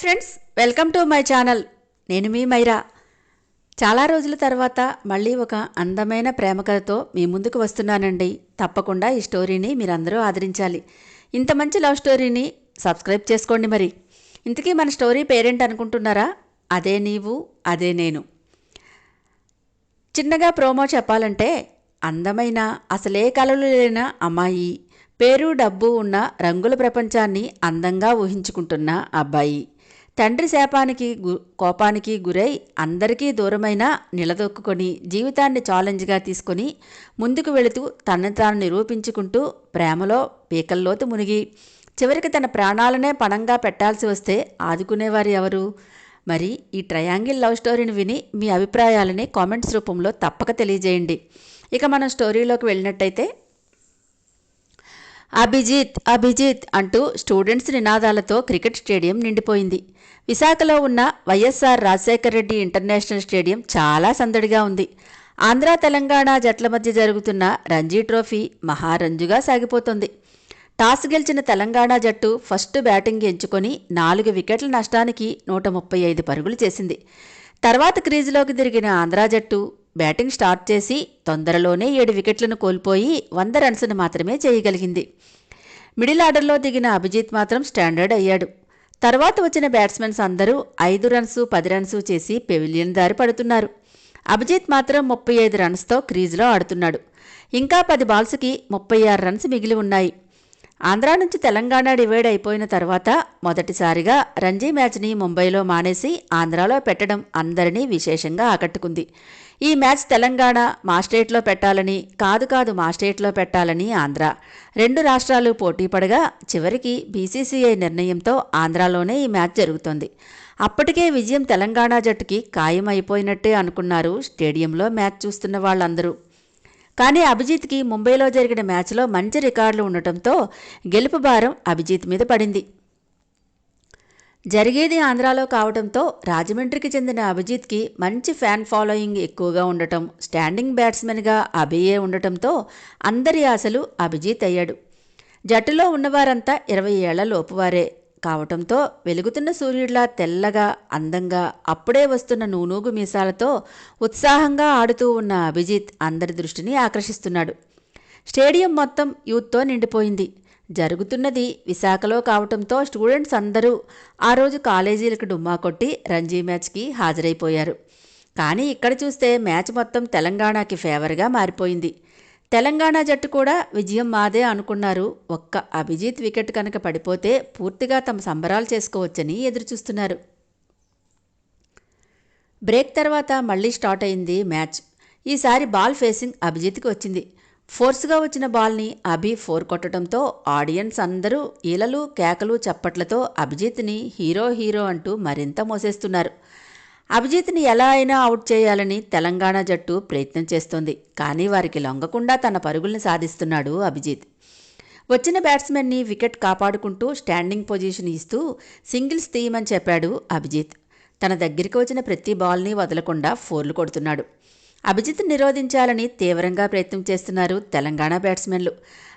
Friends welcome to my channel నేను మీ మైరా. చాలా రోజుల తర్వాత మళ్ళీ ఒక అందమైన ప్రేమ కథతో మీ ముందుకు వస్తున్నానండి. తప్పకుండా ఈ స్టోరీని మీరందరూ ఆదరించాలి. ఇంత మంచి లవ్ స్టోరీని సబ్స్క్రైబ్ చేసుకోండి మరి. ఇంతకీ మన స్టోరీ పేరెంట్ అనుకుంటున్నారా? అదే నీవు అదే నేను. చిన్నగా ప్రోమో చెప్పాలంటే అందమైన అసలే కలలు లేన అమ్మాయి పేరు డబ్బు ఉన్న రంగుల ప్రపంచాన్ని అందంగా ఊహించుకుంటున్న అబ్బాయి. తండ్రి శాపానికి గు కోపానికి గురై అందరికీ దూరమైన నిలదొక్కుని జీవితాన్ని ఛాలెంజ్గా తీసుకొని ముందుకు వెళుతూ తనను తాను నిరూపించుకుంటూ ప్రేమలో పీకల్లోతు మునిగి చివరికి తన ప్రాణాలనే పణంగా పెట్టాల్సి వస్తే ఆదుకునేవారు ఎవరు? మరి ఈ ట్రయాంగిల్ లవ్ స్టోరీని విని మీ అభిప్రాయాలని కామెంట్స్ రూపంలో తప్పక తెలియజేయండి. ఇక మనం స్టోరీలోకి వెళ్ళినట్టయితే అభిజిత్ అభిజిత్ అంటూ స్టూడెంట్స్ నినాదాలతో క్రికెట్ స్టేడియం నిండిపోయింది. విశాఖలో ఉన్న YSR Rajasekhara Reddy international stadium చాలా సందడిగా ఉంది. ఆంధ్ర తెలంగాణ జట్ల మధ్య జరుగుతున్న రంజీ ట్రోఫీ మహారంజుగా సాగిపోతుంది. టాస్ గెలిచిన తెలంగాణ జట్టు ఫస్ట్ బ్యాటింగ్ ఎంచుకొని నాలుగు వికెట్ల నష్టానికి నూట ముప్పై ఐదు పరుగులు చేసింది. తర్వాత క్రీజులోకి తిరిగిన ఆంధ్రా జట్టు బ్యాటింగ్ స్టార్ట్ చేసి తొందరలోనే ఏడు వికెట్లను కోల్పోయి వంద రన్స్ను మాత్రమే చేయగలిగింది. మిడిల్ ఆర్డర్లో దిగిన అభిజిత్ మాత్రం స్టాండర్డ్ అయ్యాడు. తర్వాత వచ్చిన బ్యాట్స్మెన్స్ అందరూ ఐదు రన్స్ పది రన్స్ చేసి పెవిలియన్ దారి పడుతున్నారు. అభిజిత్ మాత్రం ముప్పై ఐదు రన్స్తో క్రీజులో ఆడుతున్నాడు. ఇంకా పది బాల్స్కి ముప్పై ఆరు రన్స్ మిగిలి ఉన్నాయి. ఆంధ్రా నుంచి తెలంగాణ డివైడ్ అయిపోయిన తర్వాత మొదటిసారిగా రంజీ మ్యాచ్ని ముంబైలో మానేసి ఆంధ్రాలో పెట్టడం అందరినీ విశేషంగా ఆకట్టుకుంది. ఈ మ్యాచ్ తెలంగాణ మా స్టేట్లో పెట్టాలని కాదు కాదు మా స్టేట్లో పెట్టాలని ఆంధ్ర. రెండు రాష్ట్రాలు పోటీ పడగా చివరికి బీసీసీఐ నిర్ణయంతో ఆంధ్రాలోనే ఈ మ్యాచ్ జరుగుతోంది. అప్పటికే విజయం తెలంగాణ జట్టుకి ఖాయం అయిపోయినట్టే అనుకున్నారు స్టేడియంలో మ్యాచ్ చూస్తున్న వాళ్ళందరూ. కానీ అభిజిత్కి ముంబైలో జరిగిన మ్యాచ్లో మంచి రికార్డులు ఉండటంతో గెలుపు భారం అభిజిత్ మీద పడింది. జరిగేది ఆంధ్రాలో కావడంతో రాజమండ్రికి చెందిన అభిజిత్కి మంచి ఫ్యాన్ ఫాలోయింగ్ ఎక్కువగా ఉండటం స్టాండింగ్ బ్యాట్స్మెన్గా అభియే ఉండటంతో అందరి ఆశలు అభిజిత్ అయ్యాడు. జట్టులో ఉన్నవారంతా ఇరవై ఏళ్ళ లోపువారే. కావటంతో వెలుగుతున్న సూర్యుడిలా తెల్లగా అందంగా అప్పుడే వస్తున్న నూనూగు మీసాలతో ఉత్సాహంగా ఆడుతూ ఉన్న అభిజిత్ అందరి దృష్టిని ఆకర్షిస్తున్నాడు. స్టేడియం మొత్తం యూత్తో నిండిపోయింది. జరుగుతున్నది విశాఖలో కావటంతో స్టూడెంట్స్ అందరూ ఆ రోజు కాలేజీలకు డుమ్మా కొట్టి రంజీ మ్యాచ్కి హాజరైపోయారు. కానీ ఇక్కడ చూస్తే మ్యాచ్ మొత్తం తెలంగాణకి ఫేవర్గా మారిపోయింది. తెలంగాణ జట్టు కూడా విజయం మాదే అనుకున్నారు. ఒక్క అభిజిత్ వికెట్ కనుక పడిపోతే పూర్తిగా తమ సంబరాలు చేసుకోవచ్చని ఎదురుచూస్తున్నారు. బ్రేక్ తర్వాత మళ్ళీ స్టార్ట్ అయింది మ్యాచ్. ఈసారి బాల్ ఫేసింగ్ అభిజిత్కి వచ్చింది. ఫోర్స్గా వచ్చిన బాల్ని అభి ఫోర్ కొట్టడంతో ఆడియన్స్ అందరూ ఈలలు కేకలు చప్పట్లతో అభిజిత్ని హీరో హీరో అంటూ మరింత మోసేస్తున్నారు. అభిజిత్ని ఎలా అయినా అవుట్ చేయాలని తెలంగాణ జట్టు ప్రయత్నం చేస్తోంది. కానీ వారికి లొంగకుండా తన పరుగుల్ని సాధిస్తున్నాడు అభిజిత్. వచ్చిన బ్యాట్స్మెన్ని వికెట్ కాపాడుకుంటూ స్టాండింగ్ పొజిషన్ ఇస్తూ సింగిల్స్ తీయమని చెప్పాడు అభిజిత్. తన దగ్గరికి వచ్చిన ప్రతి బాల్ని వదలకుండా ఫోర్లు కొడుతున్నాడు. అభిజిత్ నిరోధించాలని తీవ్రంగా ప్రయత్నం చేస్తున్నారు తెలంగాణ బ్యాట్స్మెన్లు.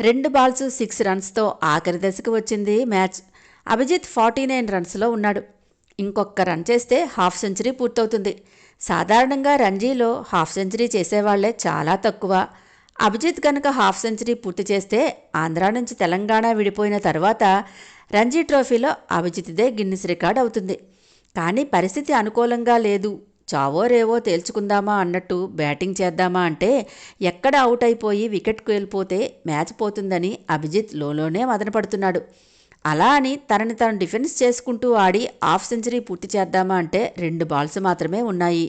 రెండు బాల్స్ సిక్స్ రన్స్తో ఆఖరి దశకు వచ్చింది మ్యాచ్. అభిజిత్ ఫార్టీ నైన్ రన్స్లో ఉన్నాడు. ఇంకొక రన్ చేస్తే హాఫ్ సెంచరీ పూర్తవుతుంది. సాధారణంగా రంజీలో హాఫ్ సెంచరీ చేసేవాళ్ళే చాలా తక్కువ. అభిజిత్ కనుక హాఫ్ సెంచరీ పూర్తి చేస్తే ఆంధ్రా నుంచి తెలంగాణ విడిపోయిన తర్వాత రంజీ ట్రోఫీలో అభిజిత్దే గిన్నిస్ రికార్డ్ అవుతుంది. కానీ పరిస్థితి అనుకూలంగా లేదు. చావో రేవో తేల్చుకుందామా అన్నట్టు బ్యాటింగ్ చేద్దామా అంటే ఎక్కడ అవుట్ అయిపోయి వికెట్కు వెళ్ళిపోతే మ్యాచ్ పోతుందని అభిజిత్ లోలోనే మదనపడుతున్నాడు. అలా అని తనని తాను డిఫెన్స్ చేసుకుంటూ ఆడి హాఫ్ సెంచరీ పూర్తి చేద్దామా అంటే రెండు బాల్స్ మాత్రమే ఉన్నాయి.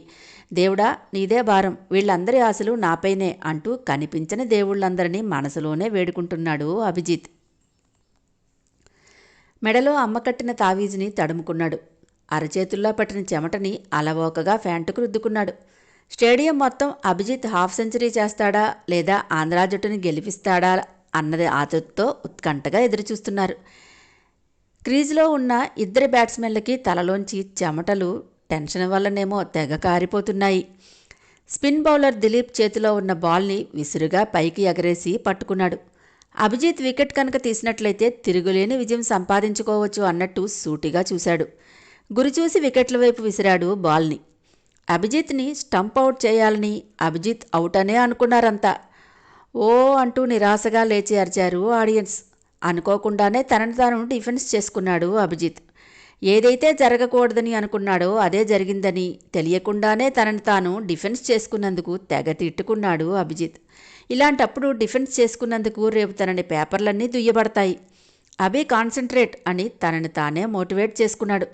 దేవుడా నీదే భారం. వీళ్ళందరి ఆశలు నాపైనే అంటూ కనిపించని దేవుళ్ళందరినీ మనసులోనే వేడుకుంటున్నాడు అభిజిత్. మెడలో అమ్మకట్టిన తావీజుని తడుముకున్నాడు. అరచేతుల్లో పట్టిన చెమటని అలవోకగా ఫ్యాంటుకు రుద్దుకున్నాడు. స్టేడియం మొత్తం అభిజిత్ హాఫ్ సెంచరీ చేస్తాడా లేదా ఆంధ్రా జట్టుని గెలిపిస్తాడా అన్నది ఆతృతతో ఉత్కంఠగా ఎదురుచూస్తున్నారు. క్రీజులో ఉన్న ఇద్దరి బ్యాట్స్మెన్లకి తలలోంచి చెమటలు టెన్షన్ వల్లనేమో తెగ కారిపోతున్నాయి. స్పిన్ బౌలర్ దిలీప్ చేతిలో ఉన్న బాల్ని విసురుగా పైకి ఎగరేసి పట్టుకున్నాడు. అభిజిత్ వికెట్ కనుక తీసినట్లయితే తిరుగులేని విజయం సంపాదించుకోవచ్చు అన్నట్టు సూటిగా చూశాడు. గురి చూసి వికెట్ల వైపు విసిరాడు బాల్ని. అభిజిత్ని స్టంప్ అవుట్ చేయాలని అభిజిత్ అవుట్ అనే అనుకున్నారంతా. ఓ అంటూ నిరాశగా లేచి అరిచారు ఆడియన్స్. అనుకోకుండానే తనను తాను డిఫెన్స్ చేసుకున్నాడు అభిజిత్. ఏదైతే జరగకూడదని అనుకున్నాడో అదే జరిగిందని తెలియకుండానే తనను తాను డిఫెన్స్ చేసుకున్నందుకు తెగ తిట్టుకున్నాడు అభిజిత్. ఇలాంటప్పుడు డిఫెన్స్ చేసుకున్నందుకు రేపు తనని పేపర్లన్నీ దుయ్యబడతాయి. అభి కాన్సన్ట్రేట్ అని తనని తానే మోటివేట్ చేసుకున్నాడు.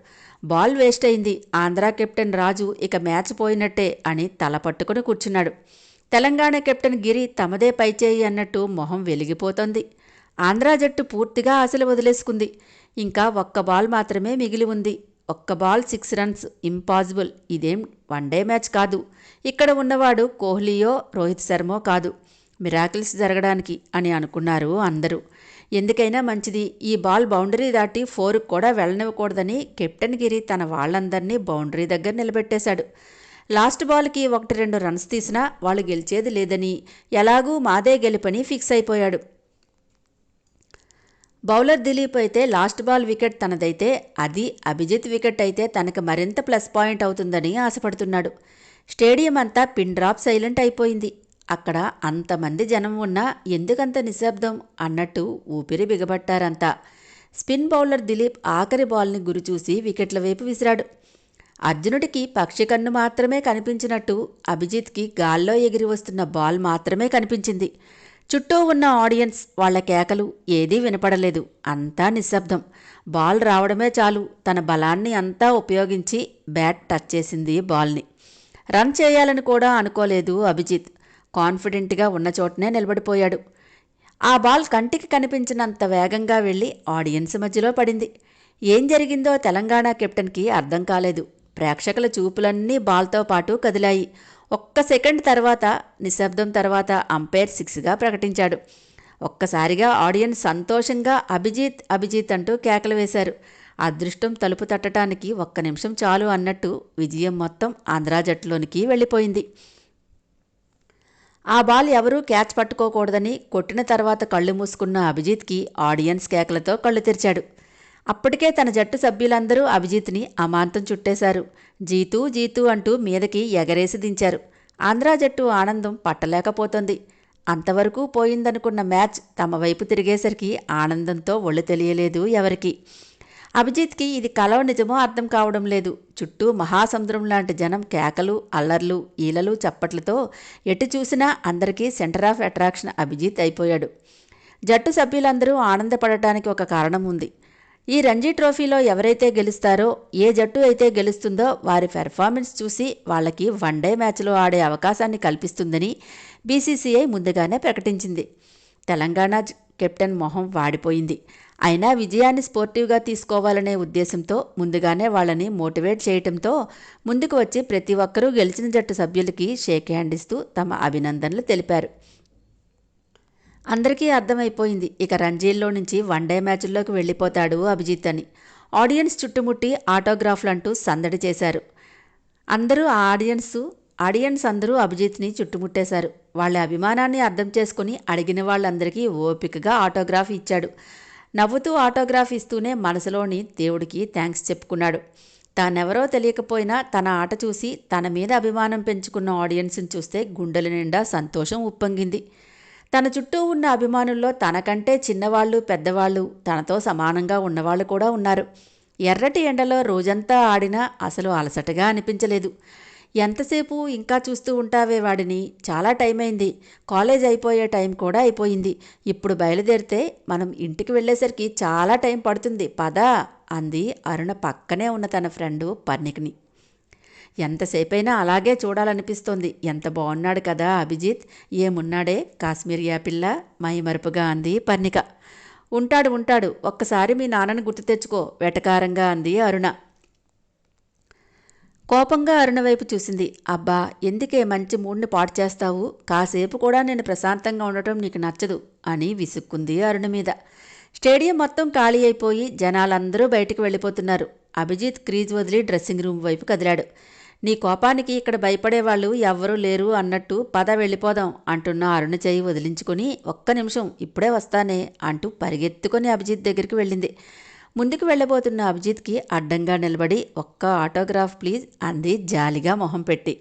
బాల్ వేస్ట్ అయింది. ఆంధ్రా కెప్టెన్ రాజు ఇక మ్యాచ్ పోయినట్టే అని తల పట్టుకుని కూర్చున్నాడు. తెలంగాణ కెప్టెన్ గిరి తమదే పైచేయి అన్నట్టు మొహం వెలిగిపోతోంది. ఆంధ్రా జట్టు పూర్తిగా ఆశలు వదిలేసుకుంది. ఇంకా ఒక్క బాల్ మాత్రమే మిగిలి ఉంది. ఒక్క బాల్ సిక్స్ రన్స్. ఇంపాసిబుల్. ఇదేం వన్డే మ్యాచ్ కాదు. ఇక్కడ ఉన్నవాడు కోహ్లీయో రోహిత్ శర్మో కాదు. మిరాకిల్స్ జరగడానికి అని అనుకున్నారు అందరూ. ఎందుకైనా మంచిది. ఈ బాల్ బౌండరీ దాటి ఫోర్కు కూడా వెళ్ళనివ్వకూడదని కెప్టెన్ గిరి తన వాళ్ళందరినీ బౌండరీ దగ్గర నిలబెట్టేశాడు. లాస్ట్ బాల్కి ఒకటి రెండు రన్స్ తీసినా వాళ్ళు గెలిచేది లేదని. ఎలాగూ మాదే గెలుపని ఫిక్స్ అయిపోయాడు. బౌలర్ దిలీప్ అయితే లాస్ట్ బాల్ వికెట్ తనదైతే అది అభిజిత్ వికెట్ అయితే తనకు మరింత ప్లస్ పాయింట్ అవుతుందని ఆశపడుతున్నాడు. స్టేడియం అంతా పిన్ డ్రాప్ సైలెంట్ అయిపోయింది. అక్కడ అంతమంది జనం ఉన్నా ఎందుకంత నిశ్శబ్దం అన్నట్టు ఊపిరి బిగబట్టారంతా. స్పిన్ బౌలర్ దిలీప్ ఆఖరి బాల్ని గురిచూసి వికెట్ల వైపు విసిరాడు. అర్జునుడికి పక్షి కన్ను మాత్రమే కనిపించినట్టు అభిజిత్కి గాల్లో ఎగిరి వస్తున్న బాల్ మాత్రమే కనిపించింది. చుట్టూ ఉన్న ఆడియన్స్ వాళ్ళ కేకలు ఏదీ వినపడలేదు. అంతా నిశ్శబ్దం. బాల్ రావడమే చాలు. తన బలాన్ని అంతా ఉపయోగించి బ్యాట్ టచ్ చేసింది బాల్ని. రన్ చేయాలని కూడా అనుకోలేదు అభిజిత్. కాన్ఫిడెంట్గా ఉన్న చోటనే నిలబడిపోయాడు. ఆ బాల్ కంటికి కనిపించినంత వేగంగా వెళ్ళి ఆడియన్స్ మధ్యలో పడింది. ఏం జరిగిందో తెలంగాణ కెప్టెన్కి అర్థం కాలేదు. ప్రేక్షకుల చూపులన్నీ బాల్తో పాటు కదిలాయి. ఒక్క సెకండ్ తర్వాత నిశ్శబ్దం తర్వాత అంపైర్ సిక్స్గా ప్రకటించాడు. ఒక్కసారిగా ఆడియన్స్ సంతోషంగా అభిజిత్ అభిజిత్ అంటూ కేకలు వేశారు. అదృష్టం తలుపు తట్టడానికి ఒక్క నిమిషం చాలు అన్నట్టు విజయం మొత్తం ఆంధ్రా జట్టులోనికి వెళ్ళిపోయింది. ఆ బాల్ ఎవరూ క్యాచ్ పట్టుకోకూడదని కొట్టిన తర్వాత కళ్ళు మూసుకున్న అభిజిత్కి ఆడియన్స్ కేకలతో కళ్ళు తెరిచాడు. అప్పటికే తన జట్టు సభ్యులందరూ అభిజిత్ని అమాంతం చుట్టేశారు. జీతూ జీతూ అంటూ మీదకి ఎగరేసి దించారు. ఆంధ్రా జట్టు ఆనందం పట్టలేకపోతోంది. అంతవరకు పోయిందనుకున్న మ్యాచ్ తమ వైపు తిరిగేసరికి ఆనందంతో ఒళ్ళు తెలియలేదు ఎవరికి. అభిజిత్కి ఇది కలవ నిజమో అర్థం కావడం లేదు. చుట్టూ మహాసముద్రం లాంటి జనం కేకలు అల్లర్లు ఈలలు చప్పట్లతో ఎటు చూసినా అందరికీ సెంటర్ ఆఫ్ అట్రాక్షన్ అభిజిత్ అయిపోయాడు. జట్టు సభ్యులందరూ ఆనందపడటానికి ఒక కారణం ఉంది. ఈ రంజీ ట్రోఫీలో ఎవరైతే గెలుస్తారో ఏ జట్టు అయితే గెలుస్తుందో వారి పెర్ఫార్మెన్స్ చూసి వాళ్ళకి వన్డే మ్యాచ్లో ఆడే అవకాశాన్ని కల్పిస్తుందని బీసీసీఐ ముందుగానే ప్రకటించింది. తెలంగాణ కెప్టెన్ మొహం వాడిపోయింది. అయినా విజయాన్ని స్పోర్టివ్గా తీసుకోవాలనే ఉద్దేశంతో ముందుగానే వాళ్ళని మోటివేట్ చేయటంతో ముందుకు వచ్చి ప్రతి ఒక్కరూ గెలిచిన జట్టు సభ్యులకి షేక్ హ్యాండ్ ఇస్తూ తమ అభినందనలు తెలిపారు. అందరికీ అర్థమైపోయింది. ఇక రంజీల్లో నుంచి వన్డే మ్యాచ్ల్లోకి వెళ్ళిపోతాడు అభిజిత్ అని. ఆడియన్స్ చుట్టుముట్టి ఆటోగ్రాఫ్లంటూ సందడి చేశారు. అందరూ ఆ ఆడియన్స్ ఆడియన్స్ అందరూ అభిజిత్ని చుట్టుముట్టేశారు. వాళ్ళ అభిమానాన్ని అర్థం చేసుకుని అడిగిన వాళ్ళందరికీ ఓపికగా ఆటోగ్రాఫ్ ఇచ్చాడు. నవ్వుతూ ఆటోగ్రాఫ్ ఇస్తూనే మనసులోని దేవుడికి థ్యాంక్స్ చెప్పుకున్నాడు. తానెవరో తెలియకపోయినా తన ఆట చూసి తన మీద అభిమానం పెంచుకున్న ఆడియన్స్ని చూస్తే గుండెల నిండా సంతోషం ఉప్పొంగింది. తన చుట్టూ ఉన్న అభిమానుల్లో తనకంటే చిన్నవాళ్ళు పెద్దవాళ్ళు తనతో సమానంగా ఉన్నవాళ్ళు కూడా ఉన్నారు. ఎర్రటి ఎండలో రోజంతా ఆడినా అసలు అలసటగా అనిపించలేదు. ఎంతసేపు ఇంకా చూస్తూ ఉంటావే వాడిని? చాలా టైం అయింది కాలేజ్ అయిపోయే టైం కూడా అయిపోయింది. ఇప్పుడు బయలుదేరితే మనం ఇంటికి వెళ్ళేసరికి చాలా టైం పడుతుంది. పదా అంది అరుణ పక్కనే ఉన్న తన ఫ్రెండు పర్ణికిని. ఎంతసేపైనా అలాగే చూడాలనిపిస్తోంది. ఎంత బాగున్నాడు కదా అభిజిత్. ఏమున్నాడే? కాశ్మీర్ యాపిల్ల మైమరుపుగా అంది పర్ణిక. ఉంటాడు ఉంటాడు. ఒక్కసారి మీ నాన్నని గుర్తు తెచ్చుకో వెటకారంగా అంది అరుణ. కోపంగా అరుణ వైపు చూసింది. అబ్బా ఎందుకే మంచి మూడ్ని పాడు చేస్తావు? కాసేపు కూడా నేను ప్రశాంతంగా ఉండటం నీకు నచ్చదు అని విసుక్కుంది అరుణ మీద. స్టేడియం మొత్తం ఖాళీ అయిపోయి జనాలందరూ బయటికి వెళ్ళిపోతున్నారు. అభిజిత్ క్రీజ్ వదిలి డ్రెస్సింగ్ రూమ్ వైపు కదిలాడు. నీ కోపానికి ఇక్కడ భయపడేవాళ్ళు ఎవ్వరూ లేరు అన్నట్టు పద వెళ్ళిపోదాం అంటున్న అరుణ చేయి వదిలించుకుని ఒక్క నిమిషం ఇప్పుడే వస్తానే అంటూ పరిగెత్తుకొని అభిజిత్ దగ్గరికి వెళ్ళింది. ముందుకు వెళ్ళబోతున్న అభిజిత్కి అడ్డంగా నిలబడి ఒక్క ఆటోగ్రాఫ్ ప్లీజ్ అంది జాలిగా మొహం పెట్టి.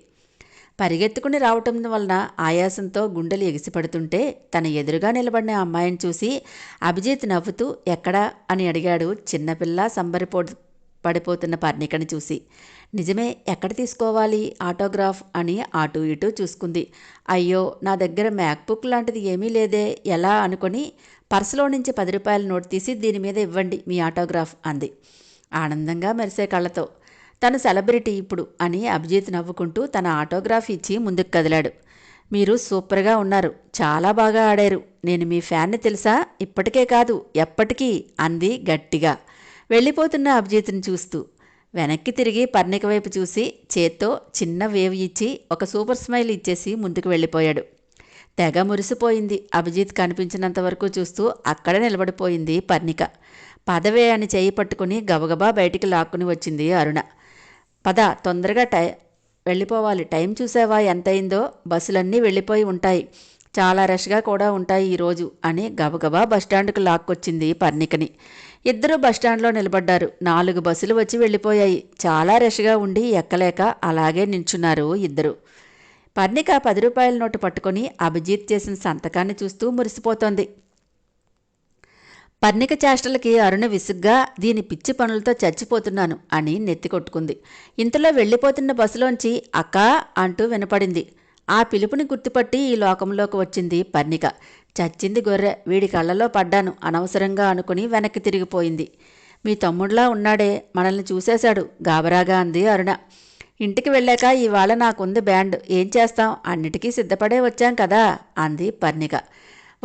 పరిగెత్తుకుని రావటం వలన ఆయాసంతో గుండెలు ఎగిసిపడుతుంటే తన ఎదురుగా నిలబడిన అమ్మాయిని చూసి అభిజిత్ నవ్వుతూ ఎక్కడా? అని అడిగాడు చిన్నపిల్ల సంబరిపో పడిపోతున్న పర్ణికని చూసి నిజమే ఎక్కడ తీసుకోవాలి ఆటోగ్రాఫ్? అని అటు ఇటు చూసుకుంది. అయ్యో నా దగ్గర మ్యాక్బుక్ లాంటిది ఏమీ లేదే ఎలా అనుకొని పర్సులో నుంచి పది రూపాయల నోట్ తీసి దీని మీద ఇవ్వండి మీ ఆటోగ్రాఫ్ అంది. ఆనందంగా మెరిసే కళ్ళతో తను సెలబ్రిటీ ఇప్పుడు అని అభిజిత్ నవ్వుకుంటూ తన ఆటోగ్రాఫ్ ఇచ్చి ముందుకు కదిలాడు. మీరు సూపర్గా ఉన్నారు చాలా బాగా ఆడారు. నేను మీ ఫ్యాన్ని తెలుసా? ఇప్పటికే కాదు ఎప్పటికీ అంది గట్టిగా. వెళ్ళిపోతున్న అభిజిత్ని చూస్తూ వెనక్కి తిరిగి పర్ణిక వైపు చూసి చేత్తో చిన్న వేవ్ ఇచ్చి ఒక సూపర్ స్మైల్ ఇచ్చేసి ముందుకు వెళ్ళిపోయాడు. తెగ మురిసిపోయింది. అభిజిత్ కనిపించినంత వరకు చూస్తూ అక్కడ నిలబడిపోయింది పర్ణిక. పదవే అని చేయి పట్టుకుని గబగబా బయటికి లాక్కుని వచ్చింది అరుణ. పద తొందరగా టై వెళ్ళిపోవాలి. టైం చూసావా? ఎంతయిందో? బస్సులన్నీ వెళ్ళిపోయి ఉంటాయి. చాలా రష్గా కూడా ఉంటాయి ఈరోజు అని గబగబా బస్టాండ్కు లాక్కొచ్చింది పర్ణికని. ఇద్దరు బస్టాండ్లో నిలబడ్డారు. నాలుగు బస్సులు వచ్చి వెళ్ళిపోయాయి. చాలా రష్గా ఉండి ఎక్కలేక అలాగే నించున్నారు ఇద్దరు. పర్ణిక పది రూపాయల నోటు పట్టుకొని అభిజిత్ చేసిన సంతకాన్ని చూస్తూ మురిసిపోతోంది. పర్ణిక చేష్టలకి అరుణ విసుగ్గా దీని పిచ్చి పనులతో చచ్చిపోతున్నాను అని నెత్తి కొట్టుకుంది. ఇంతలో వెళ్ళిపోతున్న బస్సులోంచి అక్కా అంటూ వినపడింది. ఆ పిలుపుని గుర్తుపట్టి ఈ లోకంలోకి వచ్చింది పర్ణిక. చచ్చింది గొర్రె. వీడి కళ్ళలో పడ్డాను. అనవసరంగా అనుకుని వెనక్కి తిరిగిపోయింది. మీ తమ్ముడులా ఉన్నాడే. మనల్ని చూసేశాడు. గాబరాగా అంది అరుణ. ఇంటికి వెళ్ళాక ఇవాళ నాకుంది బ్యాండ్. ఏం చేస్తాం? అన్నిటికీ సిద్ధపడే వచ్చాం కదా? అంది పర్ణిక.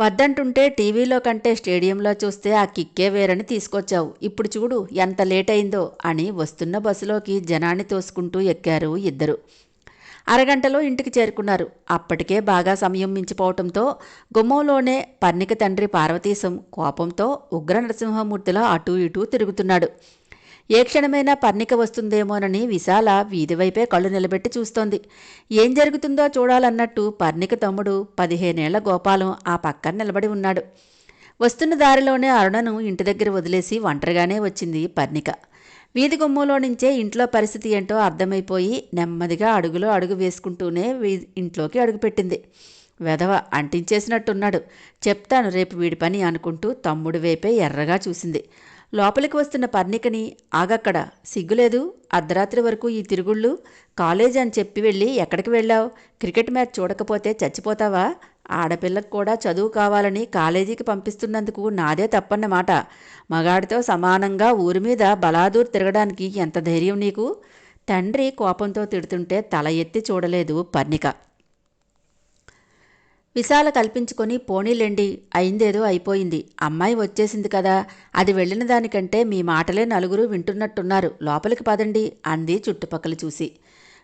వద్దంటుంటే టీవీలో కంటే స్టేడియంలో చూస్తే ఆ కిక్కే వేరని తీసుకొచ్చావు. ఇప్పుడు చూడు ఎంత లేట్ అయిందో అని వస్తున్న బస్సులోకి జనాన్ని తోసుకుంటూ ఎక్కారు ఇద్దరు. అరగంటలో ఇంటికి చేరుకున్నారు. అప్పటికే బాగా సమయం మించిపోవటంతో గుమ్మంలోనే పర్ణిక తండ్రి పార్వతీశం కోపంతో ఉగ్ర నరసింహమూర్తిలో అటూ ఇటూ తిరుగుతున్నాడు. ఏ క్షణమైనా పర్ణిక వస్తుందేమోనని విశాల వీధివైపే కళ్ళు నిలబెట్టి చూస్తోంది. ఏం జరుగుతుందో చూడాలన్నట్టు పర్ణిక తమ్ముడు పదిహేనేళ్ళ గోపాలం ఆ పక్కన నిలబడి ఉన్నాడు. వస్తున్న దారిలోనే అరుణను ఇంటి దగ్గర వదిలేసి ఒంటరిగానే వచ్చింది పర్ణిక. వీధి గుమ్మంలో నుంచే ఇంట్లో పరిస్థితి ఏంటో అర్థమైపోయి నెమ్మదిగా అడుగులో అడుగు వేసుకుంటూనే వీ ఇంట్లోకి అడుగుపెట్టింది. వెధవ అంటించేసినట్టున్నాడు. చెప్తాను రేపు వీడి పని అనుకుంటూ తమ్ముడు వైపే ఎర్రగా చూసింది. లోపలికి వస్తున్న పర్ణికని ఆగక్కడ సిగ్గులేదు. అర్ధరాత్రి వరకు ఈ తిరుగుళ్ళు. కాలేజ్ అని చెప్పి వెళ్ళి ఎక్కడికి వెళ్ళావు? క్రికెట్ మ్యాచ్ చూడకపోతే చచ్చిపోతావా? ఆడపిల్లకు కూడా చదువు కావాలని కాలేజీకి పంపిస్తున్నందుకు నాదే తప్పన్నమాట. మగాడితో సమానంగా ఊరి మీద బలాదూర్ తిరగడానికి ఎంత ధైర్యం నీకు? తండ్రి కోపంతో తిడుతుంటే తల ఎత్తి చూడలేదు పర్ణిక. విశాల కల్పించుకొని పోనీలెండి అయిందేదో అయిపోయింది. అమ్మాయి వచ్చేసింది కదా. అది వెళ్ళిన దానికంటే మీ మాటలే నలుగురు వింటున్నట్టున్నారు. లోపలికి పదండి అంది చుట్టుపక్కల చూసి.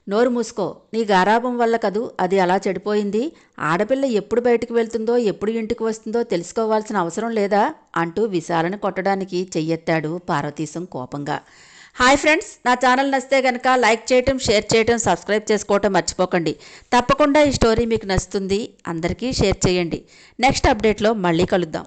నోరు మూసుకో. నీ గారాభం వల్ల కదూ అది అలా చెడిపోయింది. ఆడపిల్ల ఎప్పుడు బయటికి వెళ్తుందో ఎప్పుడు ఇంటికి వస్తుందో తెలుసుకోవాల్సిన అవసరం లేదా? అంటూ విశాలను కొట్టడానికి చెయ్యెత్తాడు పార్వతీశం కోపంగా. హాయ్ ఫ్రెండ్స్ నా ఛానల్ నచ్చితే కనుక లైక్ చేయటం షేర్ చేయటం సబ్స్క్రైబ్ చేసుకోవటం మర్చిపోకండి. తప్పకుండా ఈ స్టోరీ మీకు నచ్చుతుంది అందరికీ షేర్ చేయండి. నెక్స్ట్ అప్డేట్లో మళ్ళీ కలుద్దాం.